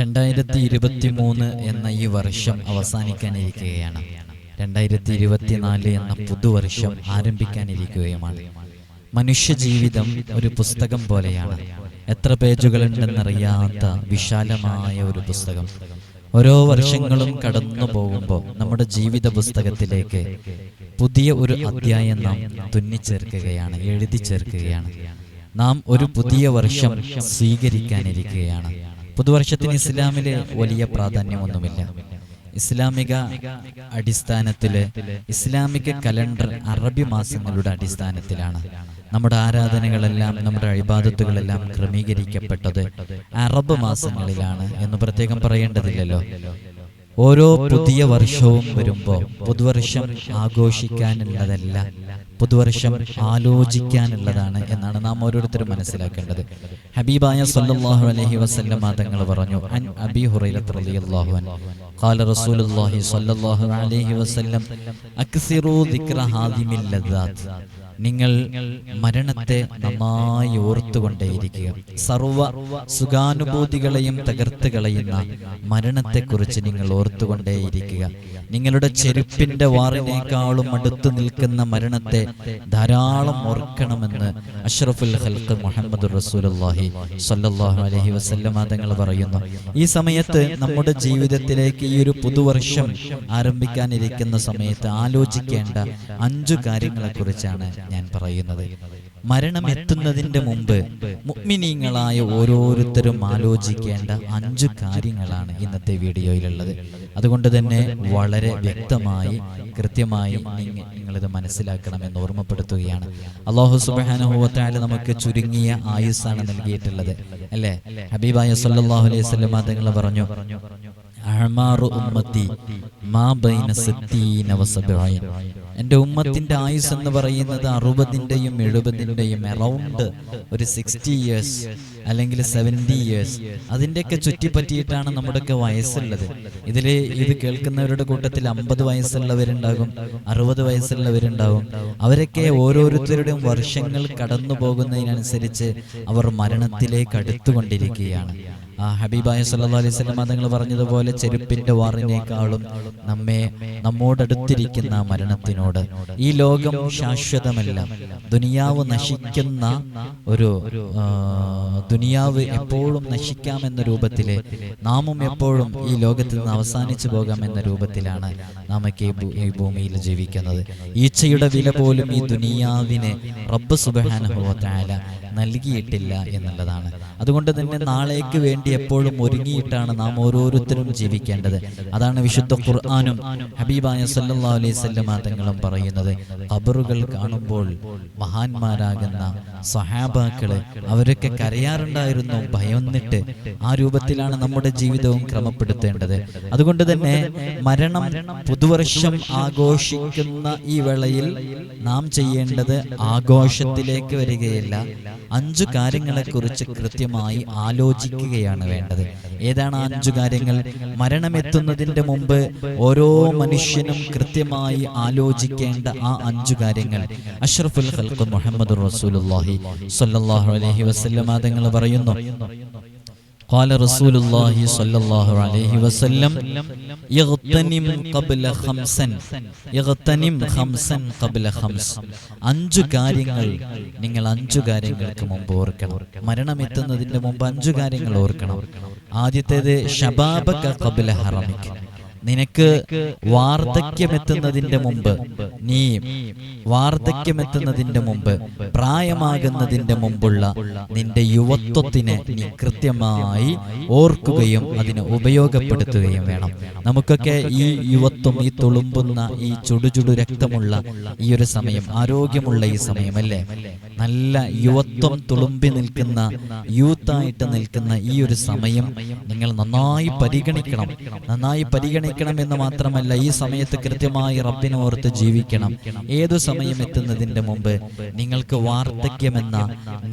രണ്ടായിരത്തി ഇരുപത്തി മൂന്ന് എന്ന ഈ വർഷം അവസാനിക്കാനിരിക്കുകയാണ്. രണ്ടായിരത്തി ഇരുപത്തിനാല് എന്ന പുതുവർഷം ആരംഭിക്കാനിരിക്കുകയുമാണ്. മനുഷ്യജീവിതം ഒരു പുസ്തകം പോലെയാണ്. എത്ര പേജുകൾ ഉണ്ടെന്നറിയാത്ത വിശാലമായ ഒരു പുസ്തകം. ഓരോ വർഷങ്ങളും കടന്നു പോകുമ്പോൾ നമ്മുടെ ജീവിത പുസ്തകത്തിലേക്ക് പുതിയ ഒരു അധ്യായം നാം തുന്നിച്ചേർക്കുകയാണ് എഴുതി ചേർക്കുകയാണ് നാം ഒരു പുതിയ വർഷം സ്വീകരിക്കാനിരിക്കുകയാണ്. പുതുവർഷത്തിന് ഇസ്ലാമിലെ വലിയ പ്രാധാന്യമൊന്നുമില്ല. ഇസ്ലാമിക അടിസ്ഥാനത്തിൽ ഇസ്ലാമിക കലണ്ടർ അറബി മാസങ്ങളുടെ അടിസ്ഥാനത്തിലാണ്. നമ്മുടെ ആരാധനകളെല്ലാം നമ്മുടെ അഴിബാദത്തുകളെല്ലാം ക്രമീകരിക്കപ്പെട്ടത് അറബ് മാസങ്ങളിലാണ് എന്ന് പ്രത്യേകം പറയേണ്ടതില്ലല്ലോ. ഓരോ പുതിയ വർഷവും വരുമ്പോൾ പുതുവർഷം ആഘോഷിക്കാനുള്ളതല്ല പുതുവർഷം ആലോചിക്കാനുള്ളതാണ് എന്നാണ് നാം ഓരോരുത്തരും മനസ്സിലാക്കേണ്ടത്. ഹബീബായ സല്ലല്ലാഹു അലൈഹി വസല്ലം തങ്ങൾ പറഞ്ഞു അൻ അബി റളിയല്ലാഹു അൻഹു. ഖാല റസൂലുള്ളാഹി അലൈഹി വസല്ലം ഹാദിമിൽ നിങ്ങൾ മരണത്തെ നന്നായി ഓർത്തുകൊണ്ടേയിരിക്കുക. സർവ സുഖാനുഭൂതികളെയും തകർത്ത് കളയുന്ന മരണത്തെക്കുറിച്ച് നിങ്ങൾ ഓർത്തുകൊണ്ടേയിരിക്കുക. നിങ്ങളുടെ ചെരുപ്പിന്റെ വാറിനേക്കാളും അടുത്തു നിൽക്കുന്ന മരണത്തെ ധാരാളം ഓർക്കണമെന്ന് അഷ്റഫുൽ ഹൽക്ക് മുഹമ്മദ് റസൂലുള്ളാഹി സല്ലാഹു അലഹി വസല്ലം തങ്ങൾ പറയുന്നു. ഈ സമയത്ത് നമ്മുടെ ജീവിതത്തിലേക്ക് ഈ ഒരു പുതുവർഷം ആരംഭിക്കാനിരിക്കുന്ന സമയത്ത് ആലോചിക്കേണ്ട അഞ്ചു കാര്യങ്ങളെക്കുറിച്ചാണ് ഞാൻ പറയുന്നത്. മരണം എത്തുന്നതിന്റെ മുമ്പ് മുഗ്മിനീങ്ങളായ ഓരോരുത്തരും ആലോചിക്കേണ്ട അഞ്ചു കാര്യങ്ങളാണ് ഇന്നത്തെ വീഡിയോയിലുള്ളത്. അതുകൊണ്ട് തന്നെ വളരെ വ്യക്തമായി കൃത്യമായി നിങ്ങ- നിങ്ങളിത് മനസ്സിലാക്കണമെന്ന് ഓർമ്മപ്പെടുത്തുകയാണ്. അള്ളാഹു സുബാനുഭവത്താൽ നമുക്ക് ചുരുങ്ങിയ ആയുസ്സാണ് നൽകിയിട്ടുള്ളത്. അല്ലേ? ഹബീബായ സല്ലാഹു അലൈഹി വസല്ലം തങ്ങൾ പറഞ്ഞു അഹ്മാറു ഉമ്മത്തി മാ ബൈന എന്റെ ഉമ്മത്തിന്റെ ആയുസ് എന്ന് പറയുന്നത് അറുപതിന്റെയും എഴുപതിന്റെയും അറൗണ്ട് ഒരു സിക്സ്റ്റി ഇയേഴ്സ് അല്ലെങ്കിൽ സെവന്റി ഇയേഴ്സ് അതിന്റെയൊക്കെ ചുറ്റിപ്പറ്റിയിട്ടാണ് നമ്മുടെയൊക്കെ വയസ്സുള്ളത്. ഇതിൽ ഇത് കേൾക്കുന്നവരുടെ കൂട്ടത്തിൽ അമ്പത് വയസ്സുള്ളവരുണ്ടാകും അറുപത് വയസ്സുള്ളവരുണ്ടാകും. അവരൊക്കെ ഓരോരുത്തരുടെയും വർഷങ്ങൾ കടന്നു പോകുന്നതിനനുസരിച്ച് അവർ മരണത്തിലേക്ക് അടുത്തുകൊണ്ടിരിക്കുകയാണ്. ആ ഹബീബായ സല്ലാ അലൈഹി സ്വലം തങ്ങൾ പറഞ്ഞതുപോലെ ചെരുപ്പിന്റെ വാറിനേക്കാളും നമ്മെ നമ്മോടടുത്തിരിക്കുന്ന മരണത്തിനോട് ഈ ലോകം ശാശ്വതമല്ല. ദുനിയാവ് നശിക്കുന്ന ഒരു ദുനിയാവ് എപ്പോഴും നശിക്കാമെന്ന രൂപത്തിൽ നാമും എപ്പോഴും ഈ ലോകത്തിൽ നിന്ന് അവസാനിച്ചു പോകാമെന്ന രൂപത്തിലാണ് നമുക്ക് ഈ ഭൂമിയിൽ ജീവിക്കുന്നത്. ഈച്ചയുടെ വില പോലും ഈ ദുനിയാവിനെ റബ്ബ് തആല നൽകിയിട്ടില്ല എന്നുള്ളതാണ്. അതുകൊണ്ട് തന്നെ നാളേക്ക് വേണ്ടി എപ്പോഴും ഒരുങ്ങിയിട്ടാണ് നാം ഓരോരുത്തരും ജീവിക്കേണ്ടത്. അതാണ് വിശുദ്ധ ഖുർആാനും ഹബീബായ സല്ലാ അലൈഹി വസല്ലമ തങ്ങളും പറയുന്നത്. ഖബറുകൾ കാണുമ്പോൾ മഹാന്മാരാകുന്ന സഹാബാക്കൾ അവരൊക്കെ കരയാറുണ്ടായിരുന്നു ഭയന്നിട്ട് ആ രൂപത്തിലാണ് നമ്മുടെ ജീവിതവും ക്രമപ്പെടുത്തേണ്ടത്. അതുകൊണ്ട് തന്നെ മരണം പുതുവർഷം ആഘോഷിക്കുന്ന ഈ വേളയിൽ നാം ചെയ്യേണ്ടത് ആഘോഷത്തിലേക്ക് വരികയില്ല അഞ്ചു കാര്യങ്ങളെക്കുറിച്ച് കൃത്യമായി ആലോചിക്കുകയാണ് വേണ്ടത്. ഏതാണ് ആ അഞ്ചു കാര്യങ്ങൾ? മരണമെത്തുന്നതിന്റെ മുമ്പ് ഓരോ മനുഷ്യനും കൃത്യമായി ആലോചിക്കേണ്ട ആ അഞ്ചു കാര്യങ്ങൾ. അഷ്റഫുൽ ഖൽഖ് മുഹമ്മദ് റസൂലുള്ളാഹി അലഹി തങ്ങൾ പറയുന്നു. قال رسول الله صلى الله عليه وسلم يغتنم قبل خمسا يغتنم خمسا قبل خمس അഞ്ചു കാര്യങ്ങൾ നിങ്ങൾ അഞ്ചു കാര്യങ്ങൾക്ക് മുമ്പ് ഓർക്കണം മരണം എത്തുന്നതിന്റെ മുമ്പ് അഞ്ചു കാര്യങ്ങൾ ഓർക്കണം ആദ്യത്തേത് ഷബാബക കബില ഹറമിക് നിനക്ക് വാർദ്ധക്യമെത്തുന്നതിന്റെ മുമ്പ് നീ വാർദ്ധക്യമെത്തുന്നതിന്റെ മുമ്പ് പ്രായമാകുന്നതിന്റെ മുമ്പുള്ള നിന്റെ യുവത്വത്തിനെ നീ കൃത്യമായി ഓർക്കുകയും അതിനെ ഉപയോഗപ്പെടുത്തുകയും വേണം. നമുക്കൊക്കെ ഈ യുവത്വം ഈ തുളുമ്പുന്ന ഈ ചുടുചുടു രക്തമുള്ള ഈ ഒരു സമയം ആരോഗ്യമുള്ള ഈ സമയം അല്ലേ നല്ല യുവത്വം തുളുമ്പി നിൽക്കുന്ന യൂത്തായിട്ട് നിൽക്കുന്ന ഈ ഒരു സമയം നിങ്ങൾ നന്നായി പരിഗണിക്കണം. നന്നായി പരിഗണിക്കണം എന്ന് മാത്രമല്ല ഈ സമയത്ത് കൃത്യമായി റബ്ബിനെ ഓർത്ത് ജീവിക്കണം. ഏതു സമയം എത്തുന്നതിന്റെ മുമ്പ് നിങ്ങൾക്ക് വാർദ്ധക്യമെന്ന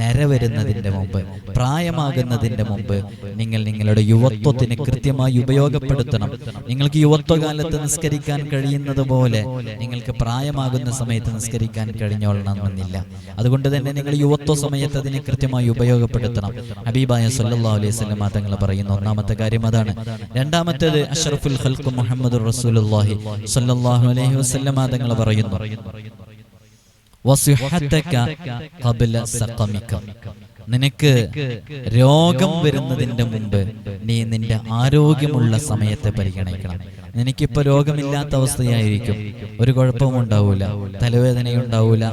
നിര വരുന്നതിന്റെ മുമ്പ് പ്രായമാകുന്നതിന്റെ മുമ്പ് നിങ്ങൾ നിങ്ങളുടെ യുവത്വത്തിന് കൃത്യമായി ഉപയോഗപ്പെടുത്തണം. നിങ്ങൾക്ക് യുവത്വകാലത്ത് നിസ്കരിക്കാൻ കഴിയുന്നത് പോലെ നിങ്ങൾക്ക് പ്രായമാകുന്ന സമയത്ത് നിസ്കരിക്കാൻ കഴിഞ്ഞോളണമെന്നില്ല അതുകൊണ്ട് തന്നെ നിങ്ങൾ യുവത്വ സമയത്ത് അതിനെ കൃത്യമായി ഉപയോഗപ്പെടുത്തണം. ഹബീബായ സല്ലാ അലൈഹി വസല്ലം തങ്ങൾ പറയുന്ന ഒന്നാമത്തെ കാര്യം അതാണ്. രണ്ടാമത്തേത് അഷ്റഫുൽ ഖൽഖ് മുഹമ്മദ് റസൂലുള്ളാഹി സല്ലല്ലാഹു അലൈഹി വസല്ലം തങ്ങൾ പറയുന്നു. വസിഹത്തക ഖബ്ല സഖമിക നിനക്ക് രോഗം വരുന്നതിന്റെ മുമ്പ് നീ നിന്റെ ആരോഗ്യമുള്ള സമയത്തെ പരിഗണിക്കണം. നിനക്കിപ്പോ രോഗമില്ലാത്ത അവസ്ഥയായിരിക്കും. ഒരു കുഴപ്പവും ഉണ്ടാവൂല. തലവേദനയുണ്ടാവൂല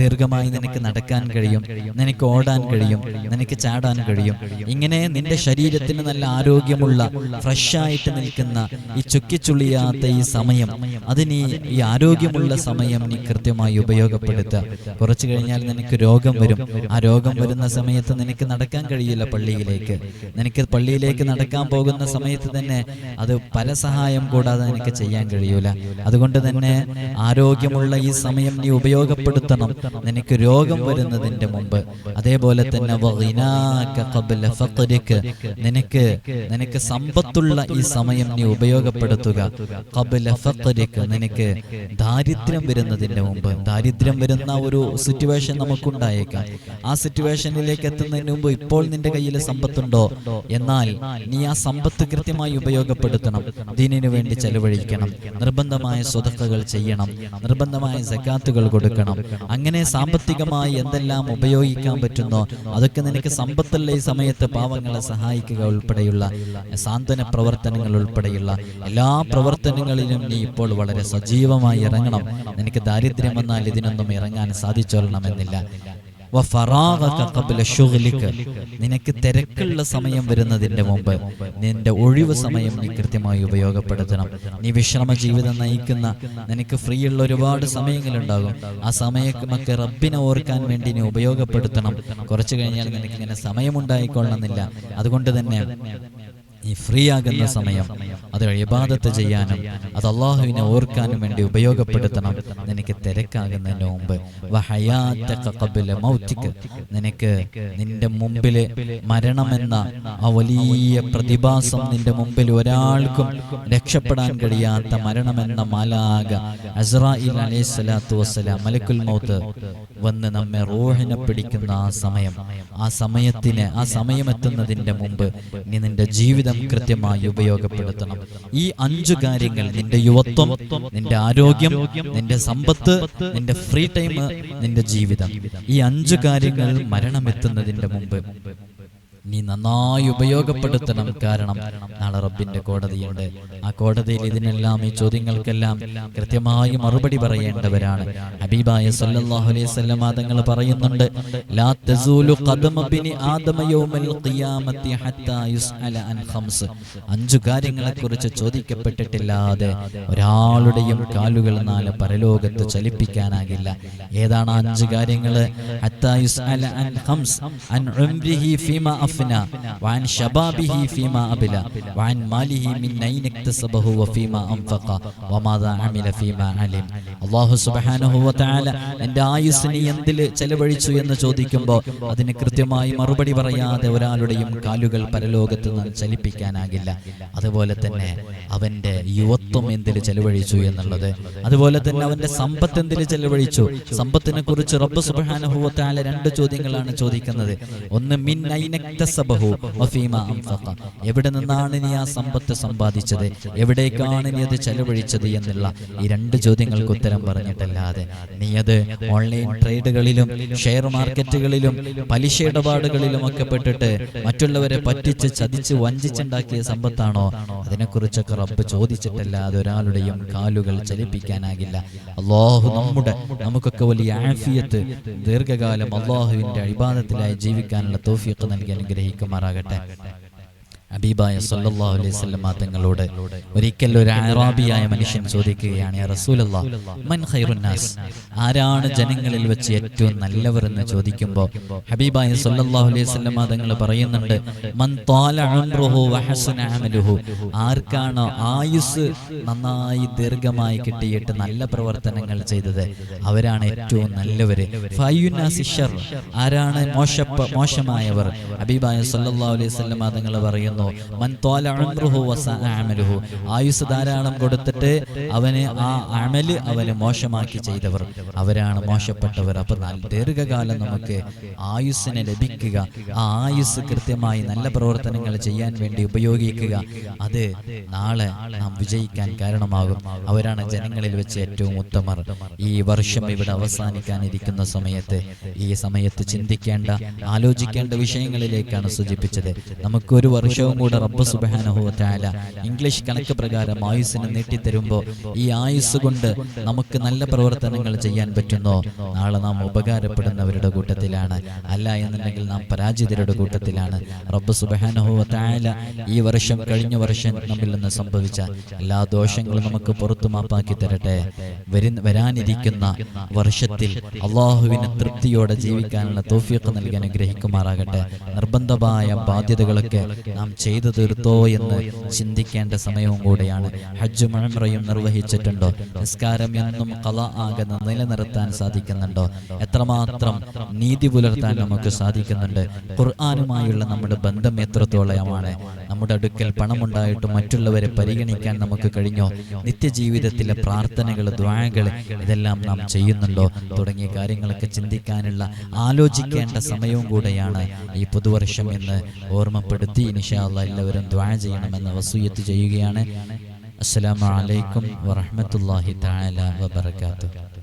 ദീർഘമായി നിനക്ക് നടക്കാൻ കഴിയും. നിനക്ക് ഓടാൻ കഴിയും. നിനക്ക് ചാടാൻ കഴിയും. ഇങ്ങനെ നിന്റെ ശരീരത്തിന് നല്ല ആരോഗ്യമുള്ള ഫ്രഷായിട്ട് നിൽക്കുന്ന ഈ ചുക്കിച്ചുള്ളിയാത്ത ഈ സമയം അതിന് ഈ ആരോഗ്യമുള്ള സമയം നീ കൃത്യമായി ഉപയോഗപ്പെടുത്തുക. കുറച്ചു കഴിഞ്ഞാൽ നിനക്ക് രോഗം വരും. ആ രോഗം വരുന്ന സമയത്ത് നിനക്ക് നടക്കാൻ കഴിയില്ല പള്ളിയിലേക്ക്. നിനക്ക് പള്ളിയിലേക്ക് നടക്കാൻ പോകുന്ന സമയത്ത് തന്നെ അത് പല സഹായം കൂടാതെ നിനക്ക് ചെയ്യാൻ കഴിയൂല. അതുകൊണ്ട് തന്നെ ആരോഗ്യമുള്ള ഈ സമയം നീ ഉപയോഗപ്പെടുത്തണം. നിനക്ക് രോഗം വരുന്നതിന്റെ മുമ്പ്. അതേപോലെ തന്നെ. നിനക്ക് നിനക്ക് സമ്പത്തുള്ള ഈ സമയം നീ ഉപയോഗപ്പെടുത്തുക. നിനക്ക് ദാരിദ്ര്യം വരുന്നതിന്റെ മുമ്പ്. ദാരിദ്ര്യം വരുന്ന ഒരു സിറ്റുവേഷൻ നമുക്കുണ്ടായേക്കാം. ആ സിറ്റുവേഷനിലേക്ക് എത്തുന്നതിന് മുമ്പ് ഇപ്പോൾ നിന്റെ കയ്യിൽ സമ്പത്തുണ്ടോ? എന്നാൽ നീ ആ സമ്പത്ത് കൃത്യമായി ഉപയോഗപ്പെടുത്തണം. ദീനിനു വേണ്ടി ചെലവഴിക്കണം. നിർബന്ധമായ സ്വതക്കകൾ ചെയ്യണം. നിർബന്ധമായ സക്കാത്തുകൾ കൊടുക്കണം. അങ്ങനെ സാമ്പത്തികമായി എന്തെല്ലാം ഉപയോഗിക്കാൻ പറ്റുന്നോ അതൊക്കെ നിനക്ക് സമ്പത്തല്ല ഈ സമയത്ത് പാവങ്ങളെ സഹായിക്കുക ഉൾപ്പെടെയുള്ള സാന്ത്വന പ്രവർത്തനങ്ങൾ ഉൾപ്പെടെയുള്ള. എല്ലാ പ്രവർത്തനങ്ങളിലും നീ ഇപ്പോൾ വളരെ സജീവമായി ഇറങ്ങണം. നിനക്ക് ദാരിദ്ര്യം വന്നാൽ ഇതിനൊന്നും ഇറങ്ങാൻ സാധിച്ചോളണമെന്നില്ല. നിനക്ക് തിരക്കുള്ള സമയം വരുന്നതിന്റെ മുമ്പ് നിന്റെ ഒഴിവ് സമയം നീ കൃത്യമായി ഉപയോഗപ്പെടുത്തണം. നീ വിശ്രമ ജീവിതം നയിക്കുന്ന നിനക്ക് ഫ്രീ ഉള്ള ഒരുപാട് സമയങ്ങളുണ്ടാകും. ആ സമയമൊക്കെ റബ്ബിനെ ഓർക്കാൻ വേണ്ടി നീ ഉപയോഗപ്പെടുത്തണം. കുറച്ചു കഴിഞ്ഞാൽ നിനക്ക് ഇങ്ങനെ സമയമുണ്ടായിക്കൊള്ളണമെന്നില്ല. അതുകൊണ്ട് തന്നെ ഈ ഫ്രീ ആകുന്ന സമയം. അത് ഇബാദത്ത് ചെയ്യാനും അത് അള്ളാഹുവിനെ ഓർക്കാനും വേണ്ടി ഉപയോഗപ്പെടുത്തണം. നിനക്ക് തിരക്കാകുന്നതിന് മുമ്പ് മൗത്തിക്ക്. നിനക്ക് നിന്റെ മുമ്പിൽ മരണമെന്ന ആ വലിയ പ്രതിഭാസം നിന്റെ മുമ്പിൽ ഒരാൾക്കും രക്ഷപ്പെടാൻ കഴിയാത്ത മരണമെന്ന മാലാക അസ്രായിൽ അലൈഹി സ്വലാത്തു വസ്സലാം മലക്കുൽ മൗത്ത് വന്ന് നമ്മെ റോഹിനെ പിടിക്കുന്ന ആ സമയം. ആ സമയത്തിന് ആ സമയം എത്തുന്നതിന്റെ മുമ്പ് നീ നിന്റെ ജീവിതം കൃത്യമായി ഉപയോഗപ്പെടുത്തണം. ഈ അഞ്ചു കാര്യങ്ങൾ നിന്റെ യുവത്വം നിന്റെ ആരോഗ്യം നിന്റെ സമ്പത്ത് നിന്റെ ഫ്രീ ടൈം നിന്റെ ജീവിതം. ഈ അഞ്ചു കാര്യങ്ങൾ മരണമെത്തുന്നതിന്റെ മുമ്പ് നീ നന്നായി ഉപയോഗപ്പെടുത്തണം. കാരണം നാളെ റബ്ബിന്റെ കോടതിയുണ്ട്. ആ കോടതിയിൽ ഇതിനെല്ലാം ഈ ചോദ്യങ്ങൾക്കെല്ലാം കൃത്യമായി മറുപടി പറയേണ്ടവരാണ്. ഹബീബായ സല്ലല്ലാഹു അലൈഹി വസല്ലം തങ്ങൾ പറയുന്നുണ്ട് ലാ തസൂലു ഖദമ ബിനി ആദമ യൗമൽ ഖിയാമത്തി ഹത്താ യുസ്അല അൻ ഖംസ്. അഞ്ചു കാര്യങ്ങളെ കുറിച്ച് ചോദിക്കപ്പെട്ടിട്ടില്ലാതെ ഒരാളുടെയും കാലുകൾ നാല് പരലോകത്ത് ചലിപ്പിക്കാനാകില്ല. ഏതാണ് അഞ്ചു അഞ്ച് കാര്യങ്ങൾ? ഹത്താ യുസ്അല അൻ ഖംസ് അൻ ഉംരിഹി ഫീമാ അഫ്ന വഅൻ ശബാബിഹി ഫീമാ അബല വാൻ മാലിഹി മിൻ അയ്ന ഇക്തസബഹു വഫീമാ അൻഫഖ വമാദാ അമില ഫീമാ അലിം അല്ലാഹു സുബ്ഹാനഹു വതആല എന്റെ ആയുസ്സിനെ എന്തിൽ ചെലവഴിച്ചു എന്ന് ചോദിക്കുമ്പോൾ അതിന് കൃത്യമായി മറുപടി പറയാതെ ഒരാളുടെയും കാലുകൾ പരലോകത്ത് നിന്ന് ചലിപ്പിക്കാനാകില്ല. അതുപോലെ തന്നെ അവന്റെ യുവത്വം എന്തിൽ ചെലവഴിച്ചു എന്നുള്ളത്. അതുപോലെ തന്നെ അവന്റെ സമ്പത്ത് എന്തിൽ ചെലവഴിച്ചു. സമ്പത്തിനെ കുറിച്ച് റബ്ബ് സുബ്ഹാനഹു വതആല രണ്ട് ചോദ്യങ്ങളാണ് ചോദിക്കുന്നത്. ഒന്ന് മിൻ എവിടെ നിന്നാണ് നീ ആ സമ്പത്ത് സമ്പാദിച്ചത്? എവിടേക്കാണ് നീ അത് ചെലവഴിച്ചത് എന്നുള്ള ഈ രണ്ട് ചോദ്യങ്ങൾക്ക് ഉത്തരം പറഞ്ഞിട്ടല്ലാതെ. നീ അത് ഓൺലൈൻ ട്രേഡുകളിലും ഷെയർ മാർക്കറ്റുകളിലും പലിശ ഇടപാടുകളിലും ഒക്കെ പെട്ടിട്ട് മറ്റുള്ളവരെ പറ്റിച്ച് ചതിച്ച് വഞ്ചിച്ചുണ്ടാക്കിയ സമ്പത്താണോ? അതിനെക്കുറിച്ചൊക്കെ റബ്ബ് ചോദിച്ചിട്ടല്ലാതെ ഒരാളുടെയും കാലുകൾ ചലിപ്പിക്കാനാകില്ല. അള്ളാഹു നമ്മുടെ നമുക്കൊക്കെ വലിയ ആഫിയത്ത് ദീർഘകാലം അള്ളാഹുവിന്റെ അഭിബാധത്തിലായി ജീവിക്കാനുള്ള തോഫിയൊക്കെ നൽകി അനുഗ്രഹിക്കുമാറാകട്ടെ. ഹബീബായ സല്ലല്ലാഹു അലൈഹി വസല്ലം തങ്ങളോട് ഒരിക്കൽ ഒരു അറാബിയായ മനുഷ്യൻ ചോദിക്കുകയാണ് "യാ റസൂലല്ലാ മൻ ഖൈറുന്നാസ്? നാസ് ആരാണ് ജനങ്ങളിൽ വെച്ച് ഏറ്റവും നല്ലവർ എന്ന് ചോദിക്കുമ്പോൾ ഹബീബായ സല്ലല്ലാഹു അലൈഹി വസല്ലം തങ്ങൾ പറയുന്നുണ്ട് മൻ ആർക്കാണോ ആയുസ് നന്നായി ദീർഘമായി കിട്ടിയിട്ട് നല്ല പ്രവർത്തനങ്ങൾ ചെയ്തത് അവരാണ് ഏറ്റവും നല്ലവര്. ആരാണ് മോശപ്പ മോശമായവർ? ഹബീബായ സല്ലല്ലാഹു അലൈഹി വസല്ലം തങ്ങൾ പറയുന്നു ആയുസ് ധാരാളം കൊടുത്തിട്ട് അവന് ആ അമൽ അവന് മോശമാക്കി ചെയ്തവർ. അവരാണ് മോശപ്പെട്ടവർ. അപ്പൊ ദീർഘകാലം നമുക്ക് ആയുസ്സിനെ ലഭിക്കുക. ആ ആയുസ് കൃത്യമായി നല്ല പ്രവർത്തനങ്ങൾ ചെയ്യാൻ വേണ്ടി ഉപയോഗിക്കുക. അത് നാളെ നാം വിജയിക്കാൻ കാരണമാകും. അവരാണ് ജനങ്ങളിൽ വെച്ച് ഏറ്റവും ഉത്തമർ. ഈ വർഷം ഇവിടെ അവസാനിക്കാനിരിക്കുന്ന സമയത്ത് ഈ സമയത്ത് ചിന്തിക്കേണ്ട ആലോചിക്കേണ്ട വിഷയങ്ങളിലേക്കാണ് സൂചിപ്പിച്ചത്. നമുക്കൊരു വർഷവും കൂടെ റബ്ബ് സുബാനഹുല ഇംഗ്ലീഷ് കണക്ക് പ്രകാരം ആയുസ്സിനെ നീട്ടിത്തരുമ്പോൾ ഈ ആയുസ് കൊണ്ട് നമുക്ക് നല്ല പ്രവർത്തനങ്ങൾ ചെയ്യാൻ പറ്റുന്നു? നാളെ നാം ഉപകാരപ്പെടുന്നവരുടെ കൂട്ടത്തിലാണ്. അല്ല എന്നുണ്ടെങ്കിൽ നാം പരാജിതരുടെ കൂട്ടത്തിലാണ്. റബ്ബ് സുബാനഹുല ഈ വർഷം കഴിഞ്ഞ വർഷം നമ്മിൽ നിന്ന് സംഭവിച്ച എല്ലാ ദോഷങ്ങളും നമുക്ക് പുറത്തു മാപ്പാക്കി തരട്ടെ. വരാനിരിക്കുന്ന വർഷത്തിൽ അള്ളാഹുവിന് തൃപ്തിയോടെ ജീവിക്കാനുള്ള തോഫിയൊക്കെ നൽകി അനുഗ്രഹിക്കുമാറാകട്ടെ. നിർബന്ധമായ ബാധ്യതകളൊക്കെ നാം ചെയ്തു തീർത്തോ എന്ന് ചിന്തിക്കേണ്ട സമയവും കൂടെയാണ്. ഹജ്ജ് മഴമറയും നിർവഹിച്ചിട്ടുണ്ടോ? നിസ്കാരം എന്നും കല ആകുന്ന നിലനിർത്താൻ സാധിക്കുന്നുണ്ടോ? എത്രമാത്രം നീതി പുലർത്താൻ നമുക്ക് സാധിക്കുന്നുണ്ട്? ഖുർആാനുമായുള്ള നമ്മുടെ ബന്ധം എത്രത്തോളമാണ്? നമ്മുടെ അടുക്കൽ പണമുണ്ടായിട്ടും മറ്റുള്ളവരെ പരിഗണിക്കാൻ നമുക്ക് കഴിഞ്ഞോ? നിത്യജീവിതത്തിലെ പ്രാർത്ഥനകൾ ദ്വാഴകൾ ഇതെല്ലാം നാം ചെയ്യുന്നുണ്ടോ? തുടങ്ങിയ കാര്യങ്ങളൊക്കെ ചിന്തിക്കാനുള്ള ആലോചിക്കേണ്ട സമയവും കൂടെയാണ് ഈ പുതുവർഷം എന്ന് ഓർമ്മപ്പെടുത്തി ഇനിഷാല്ല എല്ലാവരും ദ്വാ ചെയ്യണമെന്ന് വസൂയത്ത് ചെയ്യുകയാണ്. അസ്സലാമു അലൈക്കും വറഹ്മത്തുള്ളാഹി തആല വബറകാതുഹു.